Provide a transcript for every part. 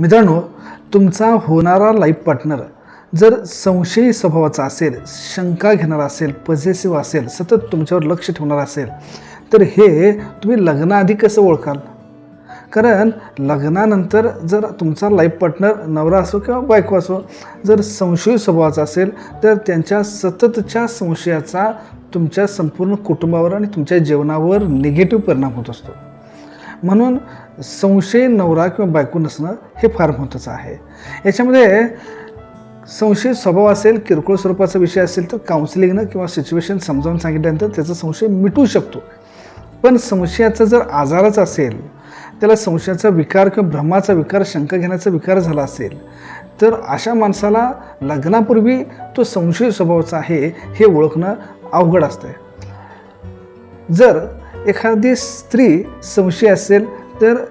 मित्रांनो तुमचा होणारा लाईफ पार्टनर जर संशयी स्वभावाचा असेल शंका घेणारा असेल पॉझिटिव्ह असेल सतत तुमच्यावर लक्ष ठेवणार असेल तर हे तुम्ही लग्नाआधी कसं ओळखाल? कारण लग्नानंतर जर तुमचा लाईफ पार्टनर नवरा असो किंवा बायको असो जर संशयी स्वभावाचा असेल तर त्यांच्या सततच्या संशयाचा तुमच्या संपूर्ण कुटुंबावर आणि तुमच्या जीवनावर निगेटिव्ह परिणाम होत असतो. म्हणून संशय नवरा किंवा बायको नसणं हे फार महत्त्वाचं आहे. याच्यामध्ये संशय स्वभाव असेल किरकोळ स्वरूपाचा विषय असेल तर काउन्सिलिंगनं किंवा सिच्युएशन समजावून सांगितल्यानंतर त्याचा संशय मिटू शकतो. पण संशयाचा जर आजारच असेल त्याला संशयाचा विकार किंवा भ्रमाचा विकार शंका घेण्याचा विकार झाला असेल तर अशा माणसाला लग्नापूर्वी तो संशय स्वभावाचा आहे हे ओळखणं अवघड असतं जर एखादी स्त्री संशय असेल तर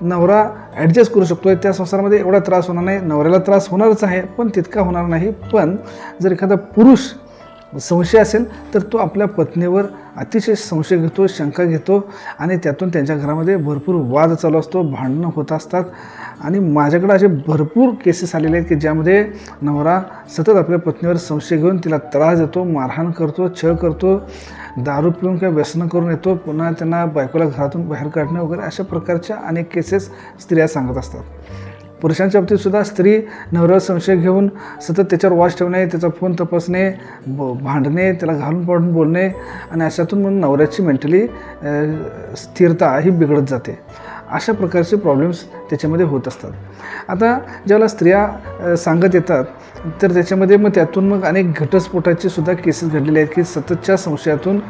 नवरा ॲडजस्ट करू शकतो त्या संसारामध्ये एवढा त्रास होणार नाही. नवऱ्याला त्रास होणारच आहे पण तितका होणार नाही. पण जर एखादा पुरुष संशय असेल तर तो आपल्या पत्नीवर अतिशय संशय घेतो शंका घेतो आणि त्यातून त्यांच्या घरामध्ये भरपूर वाद चालू असतो भांडणं होत असतात. आणि माझ्याकडे असे भरपूर केसेस आलेले आहेत की ज्यामध्ये नवरा सतत आपल्या पत्नीवर संशय घेऊन तिला त्रास देतो मारहाण करतो छळ करतो दारू पिऊन किंवा व्यसनं करून येतो पुन्हा त्यांना बायकोला घरातून बाहेर काढणे वगैरे अशा प्रकारच्या अनेक केसेस स्त्रिया सांगत असतात. पुरुषांच्या बाबतीत सुद्धा स्त्री नवऱ्यावर संशय घेऊन सतत त्याच्यावर वॉच ठेवणे त्याचा फोन तपासणे ब भांडणे त्याला घालून पाडून बोलणे आणि अशातून मग नवऱ्याची मेंटली स्थिरता ही बिघडत जाते. अशा प्रकारचे प्रॉब्लेम्स त्याच्यामध्ये होत असतात. आता ज्याला स्त्रिया सांगत येतात तर त्याच्यामध्ये मग त्यातून मग अनेक घटस्फोटाचे सुद्धा केसेस घडलेले आहेत की सततच्या संशयातून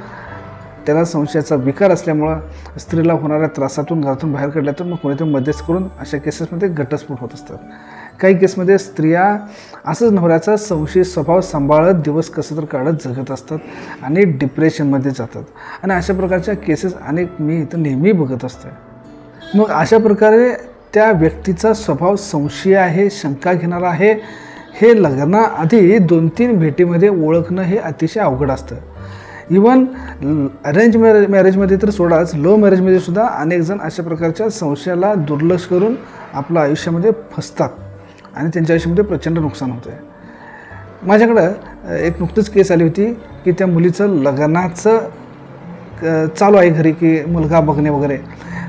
त्याला संशयाचा विकार असल्यामुळं स्त्रीला होणाऱ्या त्रासातून घरातून बाहेर काढल्या तर मग कोणीतरी मध्यस्थ करून अशा केसेसमध्ये घटस्फोट होत असतात. काही केसमध्ये स्त्रिया असंच नवऱ्याचा संशयी स्वभाव सांभाळत दिवस कसं तर काढत जगत असतात आणि डिप्रेशनमध्ये जातात. आणि अशा प्रकारच्या केसेस अनेक मी इथं नेहमी बघत असते. मग अशा प्रकारे त्या व्यक्तीचा स्वभाव संशय आहे शंका घेणारा आहे हे लग्नाआधी दोन तीन भेटीमध्ये ओळखणं हे अतिशय अवघड असतं. इवन अरेंज मॅरेज मॅरेजमध्ये तर सोडाच लो मॅरेजमध्ये सुद्धा अनेक जण अशा प्रकारच्या संशयाला दुर्लक्ष करून आपलं आयुष्यामध्ये फसतात आणि त्यांच्या आयुष्यामध्ये प्रचंड नुकसान होतं आहे माझ्याकडं एक नुकतीच केस आली होती की त्या मुलीचं लग्नाचं चालू आहे घरी की मुलगा बघणे वगैरे.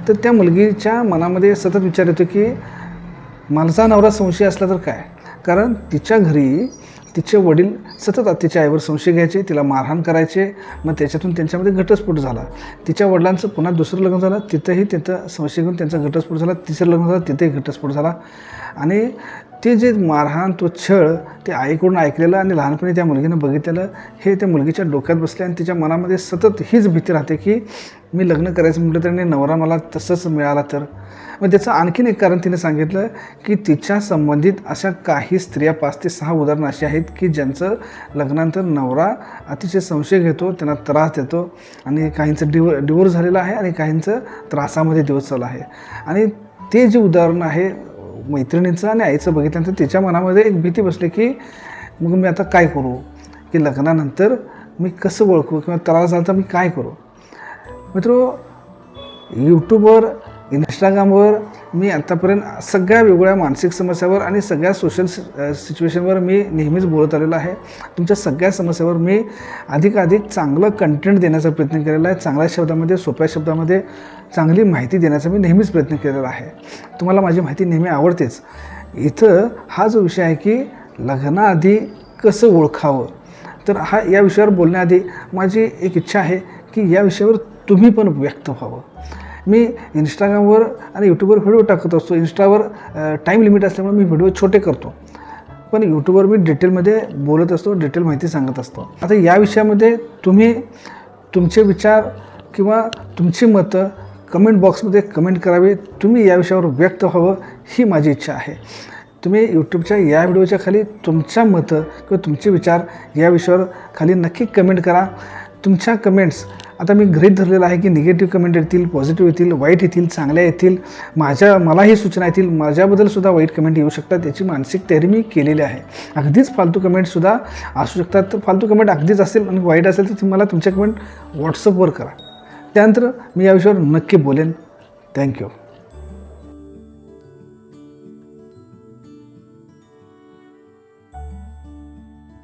तर त्या मुलगीच्या मनामध्ये सतत विचार येतो की माझा नवरा संशय असला तर काय? कारण तिच्या घरी तिचे वडील सतत तिच्या आईवर संशय घ्यायचे तिला मारहाण करायचे. मग त्याच्यातून त्यांच्यामध्ये घटस्फोट झाला. तिच्या वडिलांचं पुन्हा दुसरं लग्न झालं. तिथंही तिथं संशय घेऊन त्यांचा घटस्फोट झाला. तिसरं लग्न झालं. तिथेही घटस्फोट झाला. आणि ते जे मारहाण तो छळ ते आईकडून ऐकलेलं आणि लहानपणी त्या मुलगीनं बघितलेलं हे त्या मुलगीच्या डोक्यात बसले आणि तिच्या मनामध्ये सतत हीच भीती राहते की मी लग्न करायचं म्हटलं तर आणि नवरा मला तसंच मिळाला तर. मग त्याचं आणखीन एक कारण तिने सांगितलं की तिच्या संबंधित अशा काही स्त्रिया पाच ते सहा उदाहरणं अशी आहेत की ज्यांचं लग्नानंतर नवरा अतिशय संशय घेतो त्यांना त्रास देतो आणि काहींचं डिव डिवोर्स झालेलं आहे आणि काहींचं त्रासामध्ये दिवस चालू आहे. आणि ते जे उदाहरण आहे मैत्रिणींचं आणि आईचं बघितल्यानंतर तिच्या मनामध्ये एक भीती बसली की मग मी आता काय करू? की लग्नानंतर मी कसं ओळखू किंवा त्रास झाला तर मी काय करू? मित्रो यूट्यूबवर इंस्टाग्रामवर मी आत्तापर्यंत सगळ्या वेगवेगळ्या मानसिक समस्यावर आणि सगळ्या सोशल सिच्युएशनवर मी नेहमीच बोलत आलेलो आहे. तुमच्या सगळ्या समस्यावर मी अधिकाधिक चांगलं कंटेंट देण्याचा प्रयत्न केलेला आहे. चांगल्या शब्दामध्ये सोप्या शब्दामध्ये चांगली माहिती देण्याचा मी नेहमीच प्रयत्न केलेला आहे. तुम्हाला माझी माहिती नेहमी आवडतेच. इथं हा जो विषय आहे की लग्नाआधी कसं ओळखावं? तर हा या विषयावर बोलण्याआधी माझी एक इच्छा आहे की या विषयावर तुम्ही पण व्यक्त व्हावं. मी इंस्टाग्रामवर आणि यूट्यूबवर व्हिडिओ टाकत असतो. इंस्टावर टाईम लिमिट असल्यामुळे मी व्हिडिओ छोटे करतो. पण यूट्यूबवर मी डिटेलमध्ये बोलत असतो डिटेल माहिती सांगत असतो. आता या विषयामध्ये तुम्ही तुमचे विचार किंवा तुमची मतं कमेंट बॉक्समध्ये कमेंट करावी. तुम्ही या विषयावर व्यक्त व्हावं ही माझी इच्छा आहे. तुम्ही यूट्यूबच्या या व्हिडिओच्या खाली तुमच्या मतं किंवा तुमचे विचार या विषयावर खाली नक्की कमेंट करा. तुमच्या कमेंट्स आता मी गृहित धरलेलं आहे की निगेटिव्ह कमेंट येतील पॉझिटिव्ह येतील वाईट येतील चांगल्या येतील माझ्या मलाही सूचना येतील माझ्याबद्दलसुद्धा वाईट कमेंट येऊ शकतात याची मानसिक तयारी मी केलेली आहे. अगदीच फालतू कमेंटसुद्धा असू शकतात. तर फालतू कमेंट अगदीच असेल आणि वाईट असेल तर तुम्ही मला तुमच्या कमेंट व्हॉट्सअपवर करा. त्यानंतर मी या विषयावर नक्की बोलेन. थँक्यू